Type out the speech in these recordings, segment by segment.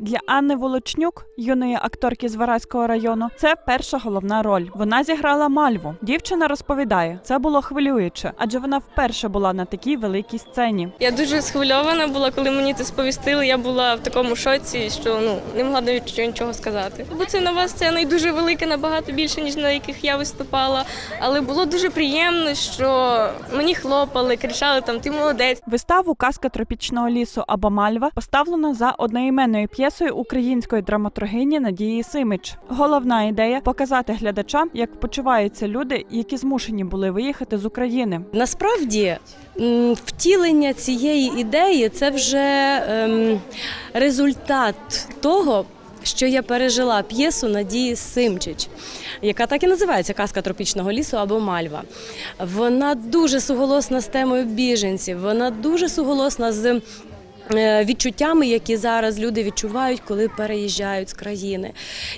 Для Анни Волочнюк, юної акторки з Вараського району, це перша головна роль. Вона зіграла Мальву. Дівчина розповідає, це було хвилююче, адже вона вперше була на такій великій сцені. Я дуже схвильована була, коли мені це сповістили. Я була в такому шоці, що ну не могла навіть нічого сказати. Бо це нова сцена і дуже велика, набагато більше, ніж на яких я виступала. Але було дуже приємно, що мені хлопали, кричали там Ти молодець. Виставу Казка тропічного лісу або Мальва поставлено за одноіменною п'єсою української драматургині Надії Симич. Головна ідея показати глядачам, як почуваються люди, які змушені були виїхати з України. Насправді втілення цієї ідеї це вже ем, результат того. Що я пережила п'єсу Надії Симчич, яка так і називається Казка тропічного лісу або Мальва. Вона дуже суголосна з темою біженців, вона дуже суголосна з відчуттями, які зараз люди відчувають, коли переїжджають з країни.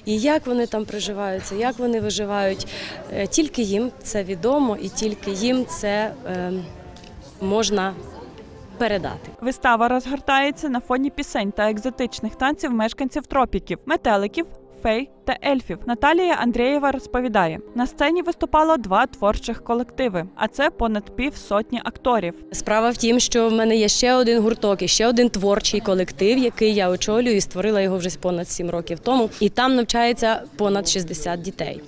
І як вони там проживаються, як вони виживають. Е, Тільки їм це відомо і тільки їм це е, можна передати. Вистава розгортається на фоні пісень та екзотичних танців мешканців тропіків, метеликів. Фей та ельфів Наталія Андрієва розповідає: на сцені виступало два творчих колективи, а це понад пів сотні акторів. Справа в тім, що в мене є ще один гурток і ще один творчий колектив, який я очолюю і створила його вже понад 7 років тому. І там навчається понад 60 дітей.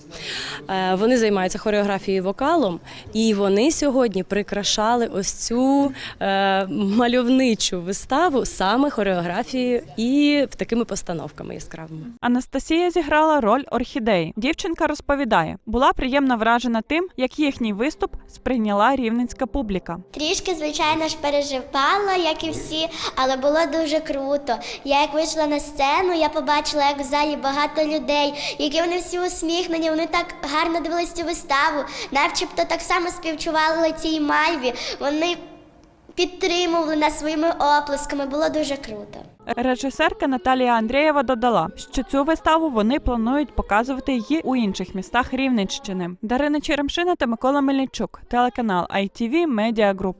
Е, Вони займаються хореографією і вокалом, і вони сьогодні прикрашали ось цю е, мальовничу виставу саме хореографією і такими постановками яскравими. Анастасія зіграла роль орхідеї. Дівчинка розповідає, була приємно вражена тим, як їхній виступ сприйняла рівненська публіка. Трішки, звичайно ж, переживала, як і всі, але було дуже круто. Я як вийшла на сцену, я побачила, як в залі багато людей, які вони всі усміхнені, вони так гарно дивились цю виставу, начебто так само співчували цій мальві. Вони підтримували нас своїми оплесками. Було дуже круто. Режисерка Наталія Андрієва додала, що цю виставу вони планують показувати її у інших містах Рівненщини. Дарина Черемшина та Микола Мельничук, телеканал ITV Media Group.